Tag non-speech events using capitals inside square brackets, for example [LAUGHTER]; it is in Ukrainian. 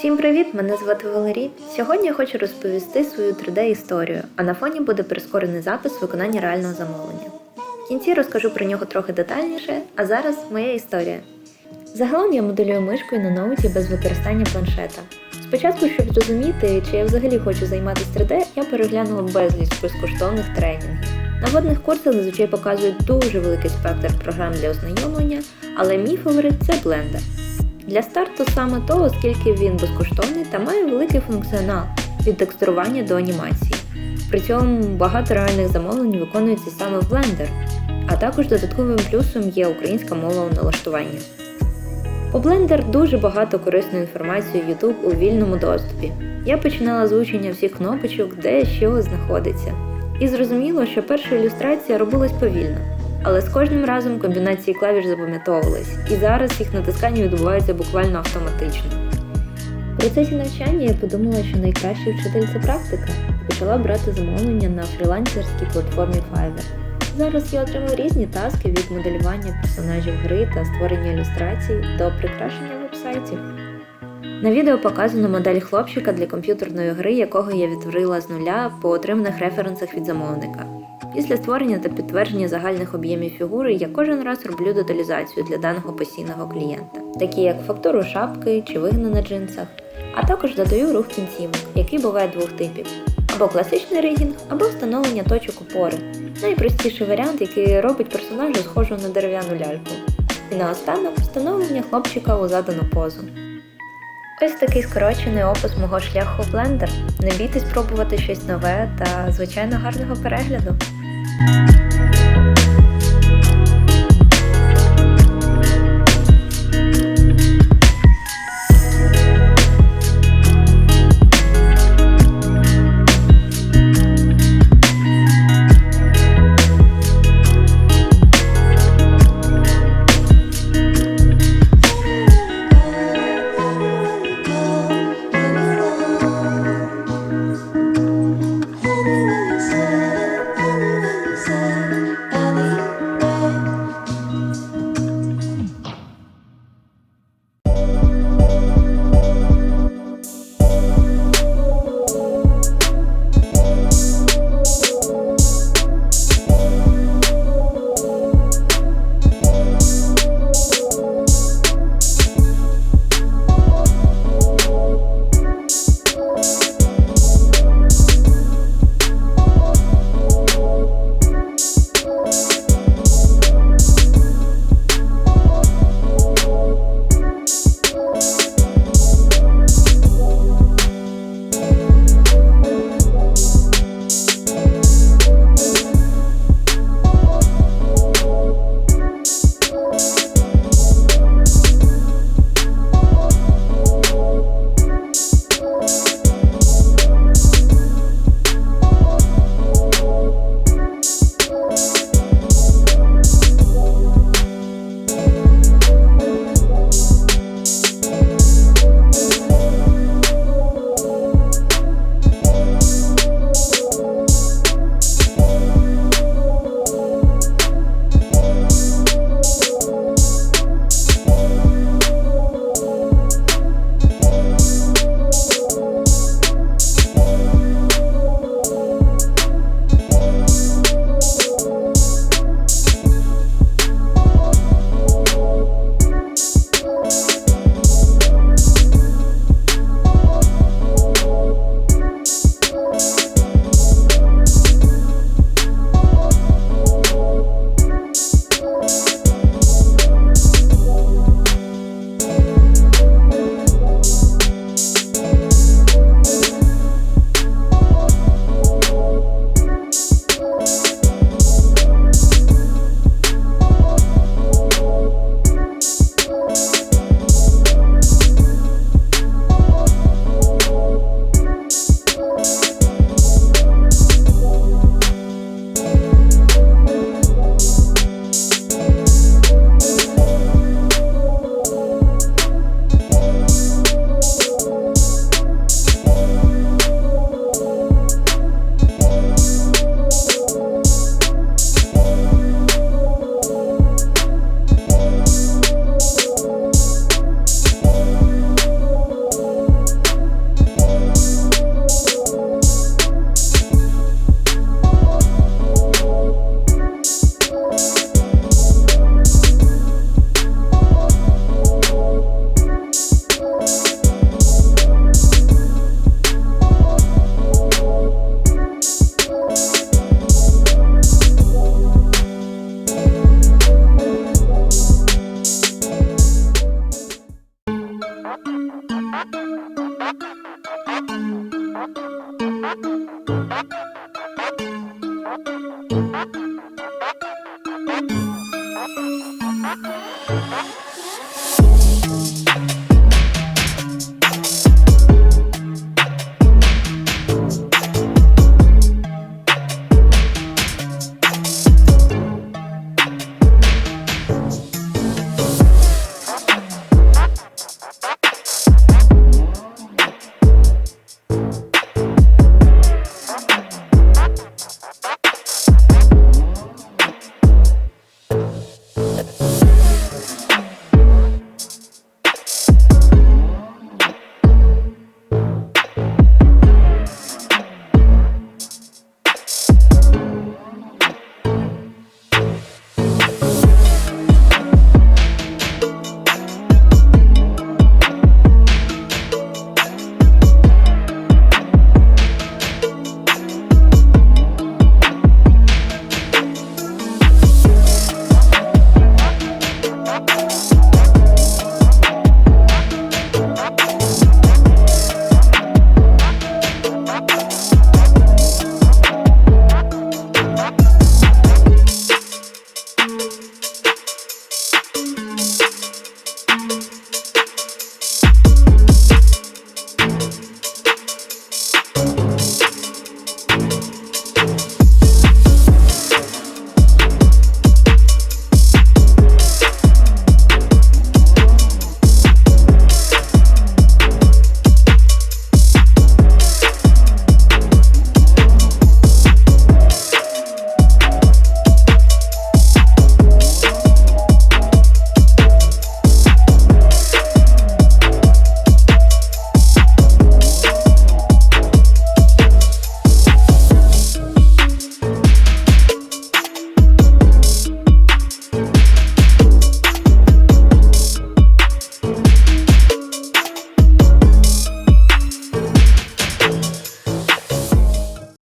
Всім привіт! Мене звати Валерій. Сьогодні я хочу розповісти свою 3D-історію, а на фоні буде прискорений запис виконання реального замовлення. В кінці розкажу про нього трохи детальніше, а зараз моя історія. Загалом я моделюю мишкою на ноуті без використання планшета. Спочатку, щоб зрозуміти, чи я взагалі хочу займатися 3D, я переглянула безліч безкоштовних тренінгів. На водних курсах зазвичай показують дуже великий спектр програм для ознайомлення, але мій фаворит це Blender. Для старту саме то, оскільки він безкоштовний та має великий функціонал від текстурування до анімації. При цьому багато реальних замовлень виконується саме в Blender, а також додатковим плюсом є українська мова у налаштуванні. По Blender дуже багато корисної інформації YouTube у вільному доступі. Я починала з вивчення всіх кнопочок, де що знаходиться. І зрозуміло, що перша ілюстрація робилась повільно, але з кожним разом комбінації клавіш запам'ятовувались, і зараз їх натискання відбувається буквально автоматично. В процесі навчання я подумала, що найкращий вчитель це практика, і почала брати замовлення на фрілансерській платформі Fiverr. Зараз я отримую різні таски від моделювання персонажів гри та створення ілюстрацій до прикрашення вебсайтів. На відео показано модель хлопчика для комп'ютерної гри, якого я відтворила з нуля по отриманих референсах від замовника. Після створення та підтвердження загальних об'ємів фігури я кожен раз роблю деталізацію для даного постійного клієнта, такі як фактуру шапки чи вигни на джинсах, а також додаю рух кінцівок, який буває двох типів: або класичний ригінг, або встановлення точок опори. Найпростіший варіант, який робить персонажа схожого на дерев'яну ляльку. І наостанок встановлення хлопчика у задану позу. Ось такий скорочений опис мого шляху в Blender. Не бійтесь пробувати щось нове та, звичайно, гарного перегляду. you Bye. [LAUGHS]